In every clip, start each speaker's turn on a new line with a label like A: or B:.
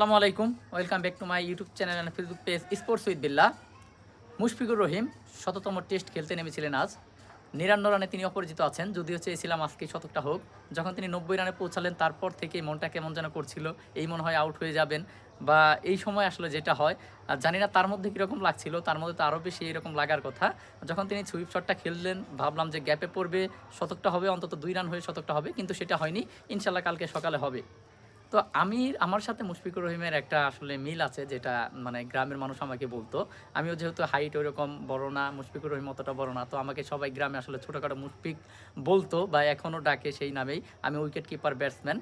A: আসসালামু আলাইকুম। Welcome back to my YouTube channel and Facebook page sports with Billa Mushfiqur Rahim শততম test খেলতে নেমেছিলেন আজ। নিরান্ন রানে তিনি অপরাজিত আছেন, যদিও চেয়েছিলাম আজকে শতকটা হোক। যখন তিনি নব্বই রানে পৌঁছালেন, তারপর থেকে মনটা কেমন যেন করছিল, এই মনে হয় আউট হয়ে যাবেন। বা এই সময় আসলে যেটা হয়, আর জানি না তার মধ্যে কীরকম লাগছিল, তার মধ্যে তো আরও বেশি এরকম লাগার কথা। যখন তিনি সুইপ শটটা খেললেন, ভাবলাম যে গ্যাপে পড়বে, শতকটা হবে, অন্তত দুই রান হয়ে শতকটা হবে, কিন্তু সেটা হয়নি। ইনশাল্লাহ কালকে সকালে হবে। তো আমি, আমার সাথে মুশফিকুর রহিমের একটা আসলে মিল আছে যেটা মানে গ্রামের মানুষ আমাকে বলতো। আমিও যেহেতু হাইট ওইরকম বড় না, মুশফিকুর রহিম অতটা বড় না, তো আমাকে সবাই গ্রামে আসলে ছোটোখাটো মুশফিক বলতো বা এখনও ডাকে সেই নামেই। আমি উইকেট কিপার ব্যাটসম্যান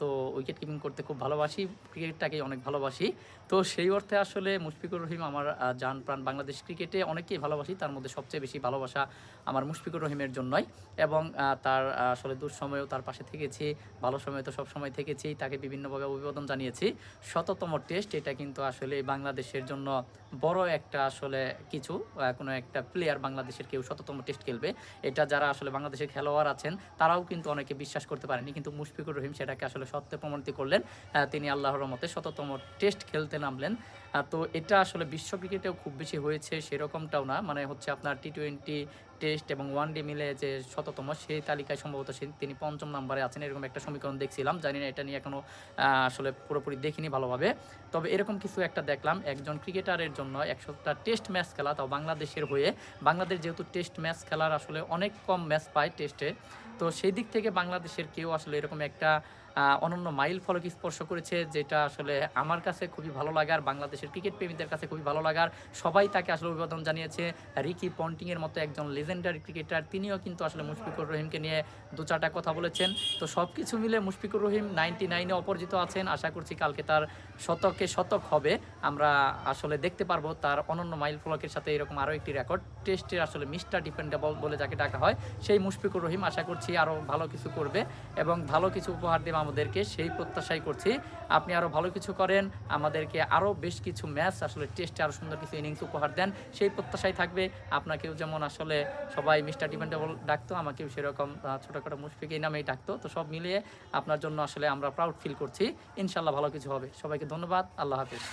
A: তো উইকেট কিপিং করতে খুব ভালোবাসি ক্রিকেটটাকেই অনেক ভালোবাসি। তো সেই অর্থে আসলে মুশফিকুর রহিম আমার যান প্রাণ বাংলাদেশ ক্রিকেটে অনেকেই ভালোবাসি, তার মধ্যে সবচেয়ে বেশি ভালোবাসা আমার মুশফিকুর রহিমের জন্যই। এবং তার আসলে দুঃসময়েও তার পাশে থেকেছি, ভালো সময় তো সব সময় থেকেছি, তাকে বিভিন্নভাবে অভিবাদন জানিয়েছি। শততম টেস্ট এটা কিন্তু আসলে বাংলাদেশের জন্য বড় একটা আসলে কিছু কোনো একটা প্লেয়ার বাংলাদেশের কেউ শততম টেস্ট খেলবে। এটা যারা আসলে বাংলাদেশের খেলোয়াড় আছেন, তারাও কিন্তু অনেকে বিশ্বাস করতে পারেনি। কিন্তু মুশফিকুর রহিম সেটাকে আসলে সত্যে প্রমাণিত করলেন। তিনি আল্লাহর মতে শততম টেস্ট খেলতে নামলেন। তো এটা আসলে বিশ্ব ক্রিকেটেও খুব বেশি হয়েছে সেরকমটাও না। মানে হচ্ছে আপনার টি টোয়েন্টি টেস্ট এবং ওয়ান ডে মিলে যে শততম, সেই তালিকায় সম্ভবত তিনি পঞ্চম নাম্বারে আছেন এরকম একটা সমীকরণ দেখছিলাম। জানি না এটা নিয়ে এখনও আসলে পুরোপুরি দেখিনি ভালোভাবে। তবে এরকম কিছু একটা দেখলাম, একজন ক্রিকেটারের জন্য একশোটা টেস্ট ম্যাচ খেলা, তাও বাংলাদেশের হয়ে। বাংলাদেশ যেহেতু টেস্ট ম্যাচ খেলার আসলে অনেক কম ম্যাচ পায় টেস্টে তো সেই দিক থেকে বাংলাদেশের কেউ আসলে এরকম একটা অনন্য মাইল ফলক স্পর্শ করেছে, যেটা আসলে আমার কাছে খুবই ভালো লাগার বাংলাদেশের ক্রিকেট প্রেমীদের কাছে খুবই ভালো লাগার সবাই তাকে আসলে অভিবাদন জানিয়েছে। রিকি পন্টিংয়ের মতো একজন লেজেন্ডারি ক্রিকেটার তিনিও কিন্তু আসলে মুশফিকুর রহিমকে নিয়ে দু চারটা কথা বলেছেন। তো সব কিছু মিলে মুশফিকুর রহিম নাইনটি নাইনে অপরাজিত আছেন। আশা করছি কালকে তার শতকে শতক হবে। আমরা আসলে দেখতে পারব তার অনন্য মাইল ফলকের সাথে এরকম আরও একটি রেকর্ড টেস্টের আসলে মিস্টার ডিপেন্ডেবল বলে যাকে ডাকা হয়, সেই মুশফিকুর রহিম আশা করছি আরও ভালো কিছু করবে এবং ভালো কিছু উপহার দেবে আমাদেরকে সেই প্রত্যাশাই করছি। আপনি আরও ভালো কিছু করেন, আমাদেরকে আরও বেশ কিছু ম্যাচ, আসলে টেস্টে আরও সুন্দর কিছু ইনিংস উপহার দেন, সেই প্রত্যাশাই থাকবে। আপনাকেও যেমন আসলে সবাই মিস্টার ডিপেন্ডেবল ডাকতো, আমাকেও সেরকম ছোটোখাটো মুশফিক এই নামেই ডাকতো। তো সব মিলিয়ে আপনার জন্য আসলে আমরা প্রাউড ফিল করছি। ইনশাল্লাহ ভালো কিছু হবে। সবাইকে ধন্যবাদ। আল্লাহ হাফিজ।